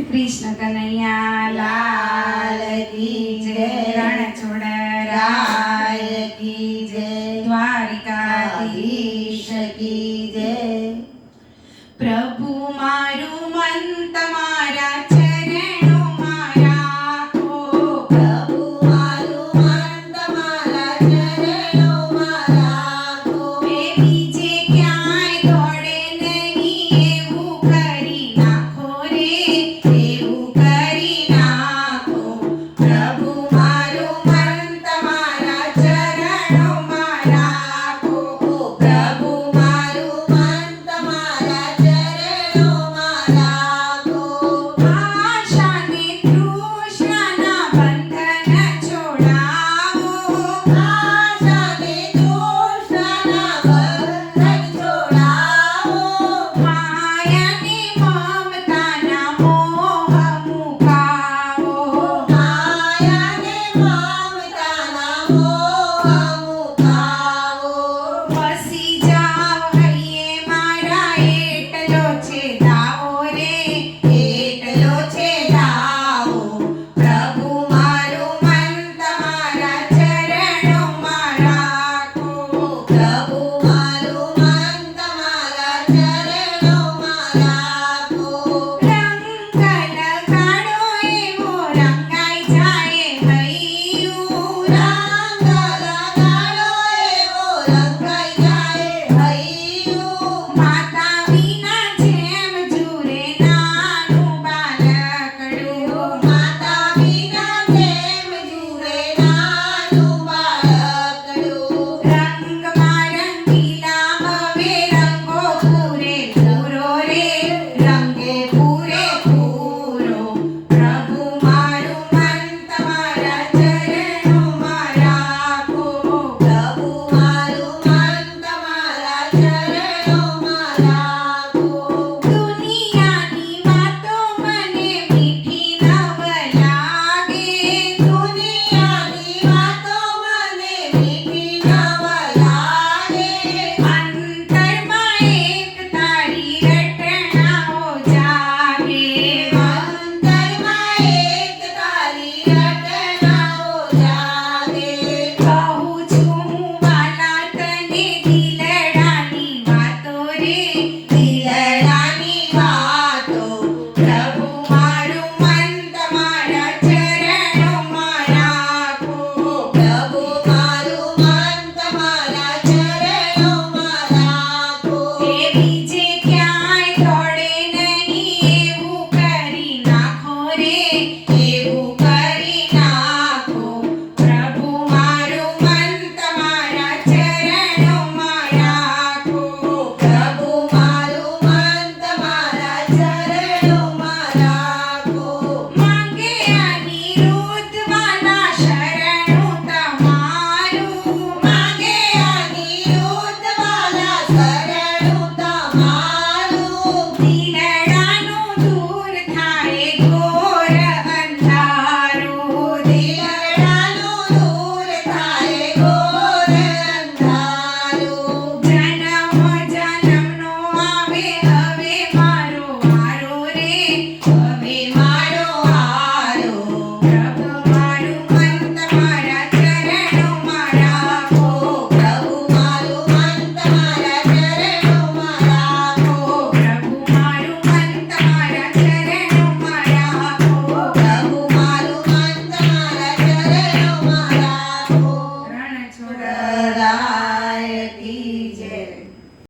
કૃષ્ણ કનૈયા લાલ કી જય રણ છોડરાય કી જય, દ્વારિકાધીશ કી જય. પ્રભુ મારું મંતમા Yeah.